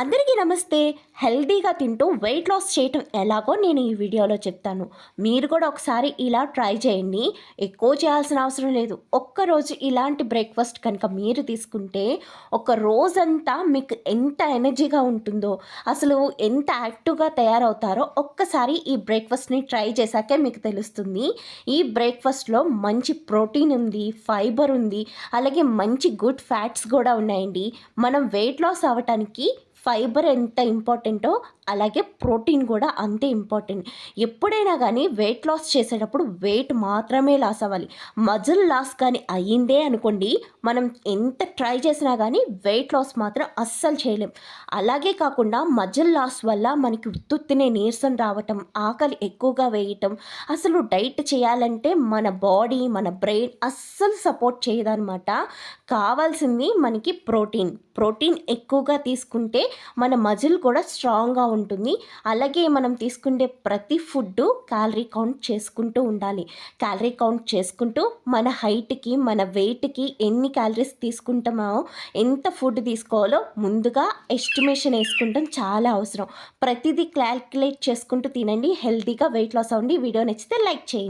అందరికీ నమస్తే. హెల్దీగా తింటూ వెయిట్ లాస్ చేయటం ఎలాగో నేను ఈ వీడియోలో చెప్తాను. మీరు కూడా ఒకసారి ఇలా ట్రై చేయండి. ఎక్కువ చేయాల్సిన అవసరం లేదు. ఒక్కరోజు ఇలాంటి బ్రేక్ఫాస్ట్ కనుక మీరు తీసుకుంటే ఒక రోజంతా మీకు ఎంత ఎనర్జీగా ఉంటుందో అసలు ఎంత యాక్టివ్గా తయారవుతారో ఒక్కసారి ఈ బ్రేక్ఫాస్ట్ని ట్రై చేశాకే మీకు తెలుస్తుంది. ఈ బ్రేక్ఫాస్ట్లో మంచి ప్రోటీన్ ఉంది ఫైబర్ ఉంది అలాగే మంచి గుడ్ ఫ్యాట్స్ కూడా ఉన్నాయండి. మనం వెయిట్ లాస్ అవ్వటానికి ఫైబర్ ఎంత ఇంపార్టెంటో అలాగే ప్రోటీన్ కూడా అంతే ఇంపార్టెంట్. ఎప్పుడైనా కానీ వెయిట్ లాస్ చేసేటప్పుడు వెయిట్ మాత్రమే లాస్ అవ్వాలి. మజిల్ లాస్ కానీ అయ్యిందే అనుకోండి మనం ఎంత ట్రై చేసినా కానీ వెయిట్ లాస్ మాత్రం అస్సలు చేయలేం. అలాగే కాకుండా మజిల్ లాస్ వల్ల మనకి ఉత్తుత్తినే నీరసం రావటం ఆకలి ఎక్కువగా వేయటం అసలు డైట్ చేయాలంటే మన బాడీ మన బ్రెయిన్ అస్సలు సపోర్ట్ చేయదన్నమాట. కావాల్సింది మనకి ప్రోటీన్. ప్రోటీన్ ఎక్కువగా తీసుకుంటే మన మజిల్ కూడా స్ట్రాంగ్గా ఉంటుంది అలాగే మనం తీసుకునే ప్రతి ఫుడ్ క్యాలరీ కౌంట్ చేసుకుంటూ ఉండాలి. క్యాలరీ కౌంట్ చేసుకుంటూ మన హైట్కి మన వెయిట్కి ఎన్ని క్యాలరీస్ తీసుకుంటామో ఎంత ఫుడ్ తీసుకోవాలో ముందుగా ఎస్టిమేషన్ వేసుకుంటాం. చాలా అవసరం. ప్రతిదీ క్యాల్కులేట్ చేసుకుంటూ తినండి. హెల్తీగా వెయిట్ లాస్ అవ్వండి. వీడియో నచ్చితే లైక్ చేయండి.